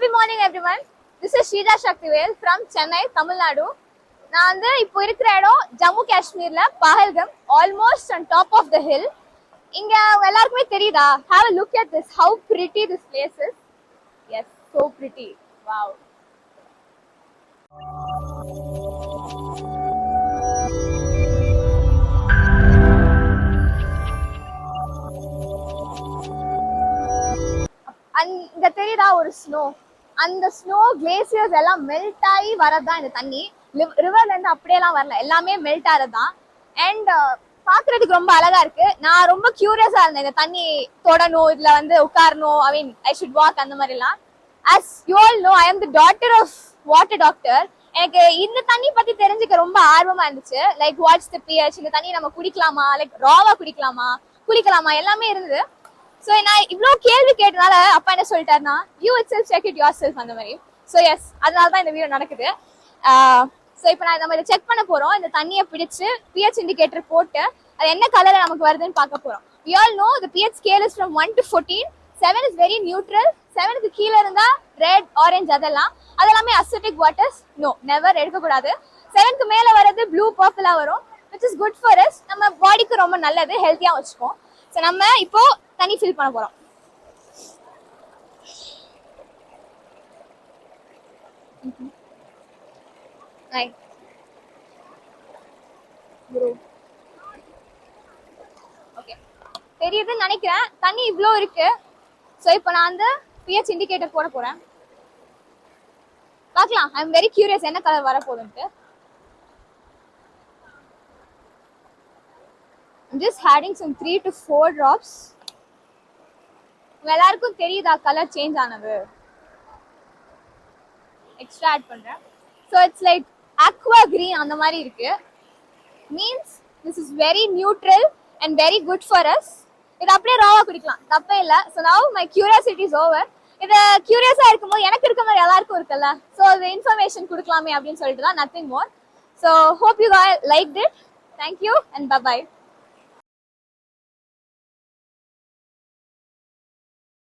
Happy morning everyone this is Sheeja Sakthivel from Chennai Tamil Nadu நான் வந்து இப்போ இருக்கிற இடம் ஜம்மு காஷ்மீர்ல Pahalgam almost and top of the hill இங்க எல்லாருக்குமே தெரியுதா? Have a look at this how pretty this place is yes so pretty wow அங்க தெரியுதா ஒரு ஸ்னோ அந்த ஸ்னோ கிளேசியர்ஸ் எல்லாம் மெல்ட் ஆகி வரதுதான் இந்த தண்ணி. ரிவர்ல இருந்து அப்படியெல்லாம் வரல. எல்லாமே மெல்ட் ஆறதுதான். அண்ட் uh, பாக்குறதுக்கு ரொம்ப அழகா இருக்கு. நான் ரொம்ப கியூரியஸா இருந்தேன். இந்த தண்ணி தொடணும் இதுல வந்து உட்காரணும். ஐ மீன் ஐ ஷுட் வாக் அந்த மாதிரி எல்லாம் as you all know I am the daughter of water doctor எனக்கு இந்த தண்ணி பத்தி தெரிஞ்சுக்க ரொம்ப ஆர்வமா இருந்துச்சு. லைக் வாட்ஸ் த பிஹெச் இந்த தண்ணி நம்ம குடிக்கலாமா? லைக் ராவா குடிக்கலாமா? குளிக்கலாமா? எல்லாமே இருந்தது. ஸோ நான் இவ்வளோ கேள்வி கேட்டனால அப்பா என்ன சொல்லிட்டாருன்னா you itself check it yourself அந்த மாதிரி. ஸோ எஸ் அதனால தான் இந்த வீடியோ நடக்குது. ஸோ இப்போ நான் நம்ம இதை செக் பண்ண போகிறோம் இந்த தண்ணியை பிடிச்சு பிஹெச் இண்டிகேட்டர் போட்டு அது என்ன கலரில் நமக்கு வருதுன்னு பார்க்க போகிறோம் we all know the pH scale is from one to fourteen seven is very neutral செவனுக்கு கீழே இருந்தால் ரெட் ஆரஞ்சு அதெல்லாம். அதெல்லாமே அசட்டிக் வாட்டர்ஸ் நோ நெவர் எடுக்கக்கூடாது. செவனுக்கு மேலே வர்றது ப்ளூ பர்பிளாக வரும் which is good for us நம்ம பாடிக்கு ரொம்ப நல்லது ஹெல்த்தியாக வச்சுக்கோம் ஸோ நம்ம இப்போது தண்ணி ஃபில் பண்ண போகிறோம் Right. ஓகே தெரியுதுன்னு நினைக்கிறேன். தண்ணி இவ்வளோ இருக்கு. ஸோ இப்போ நான் வந்து பிஹெச் இண்டிகேட்டர் போட போறேன். பார்க்கலாம். ஐ எம் வெரி கியூரியஸ் என்ன கலர் வர போகுதுன்ட்டு just adding some three to four drops உங்க எல்லாருக்கும் தெரியுதா கலர் சேஞ்ச் ஆனது? எக்ஸ்ட்ரா ஆட் பண்றேன். So it's like aqua green அந்த மாதிரி இருக்கு. Means this is very neutral and very good for us இது அப்படியே ராவா குடிக்கலாம். தப்பே இல்லை. So now my curiosity is over இது கியூரியஸா இருக்கும்போது எனக்கு இருக்க மாதிரி எல்லாருக்கும் இருக்குல்ல? ஸோ இது இன்ஃபர்மேஷன் கொடுக்கலாமே அப்படின்னு சொல்லிட்டு தான் nothing more so hope you like this thank you and bye bye